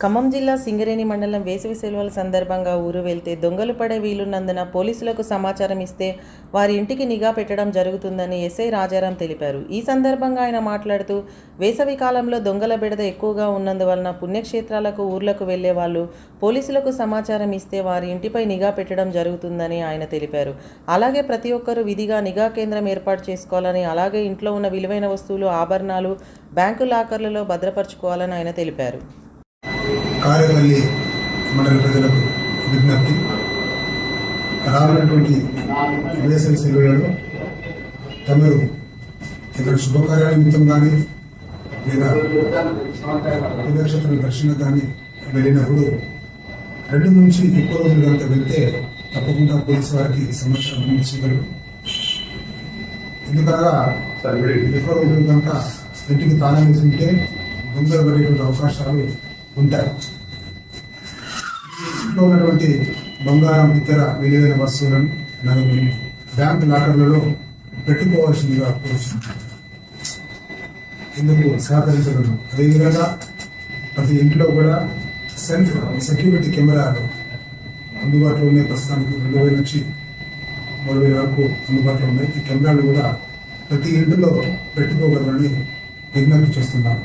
ఖమ్మం జిల్లా సింగరేణి మండలం వేసవి సెలవుల సందర్భంగా ఊరు వెళ్తే దొంగలు పడే వీలున్నందున పోలీసులకు సమాచారం ఇస్తే వారి ఇంటికి నిఘా పెట్టడం జరుగుతుందని ఎస్ఐ రాజారాం తెలిపారు. ఈ సందర్భంగా ఆయన మాట్లాడుతూ వేసవి కాలంలో దొంగల బెడద ఎక్కువగా ఉన్నందువలన పుణ్యక్షేత్రాలకు ఊర్లకు వెళ్ళే వాళ్ళు పోలీసులకు సమాచారం ఇస్తే వారి ఇంటిపై నిఘా పెట్టడం జరుగుతుందని ఆయన తెలిపారు. అలాగే ప్రతి ఒక్కరూ విధిగా నిఘా కేంద్రం ఏర్పాటు చేసుకోవాలని అలాగే ఇంట్లో ఉన్న విలువైన వస్తువులు ఆభరణాలు బ్యాంకు లాకర్లలో భద్రపరచుకోవాలని ఆయన తెలిపారు. కారేపల్లి మండల ప్రజలకు విజ్ఞప్తి. రానున్నటువంటి వేసవి సెలవులలో తమరు ఇక్కడ శుభకార్యాల నిమిత్తం కానీ లేదా పుణ్యక్షేత్ర దర్శన కానీ వెళ్ళినప్పుడు రెండు నుంచి ఎక్కువ రోజులు కనుక వెళ్తే తప్పకుండా పోలీసు వారికి సమాచారం అందించగలరు. ఎందుకనగా ఎక్కువ రోజులు కనుక ఇంటికి తాళం వేసి ఉంటే దొంగలు పడేటువంటి అవకాశాలు ఉంటాయి ఇంట్లో ఉన్నటువంటి బంగారం ఇతర విలువైన వస్తువులను నగదులను బ్యాంక్ లాకర్లలో పెట్టుకోవాల్సిందిగా కోరుతున్నాను ఇందుకు సహకరించగలను? అదేవిధంగా ప్రతి ఇంట్లో కూడా సెల్ఫ్ సెక్యూరిటీ కెమెరాలు అందుబాటులో ఉన్నాయి. ప్రస్తుతానికి రెండు వేల నుంచి మూడు వేల వరకు అందుబాటులో ఉన్నాయి. ఈ కెమెరాలు కూడా ప్రతి ఇంటిలో పెట్టుకోగలరని విజ్ఞప్తి చేస్తున్నాను.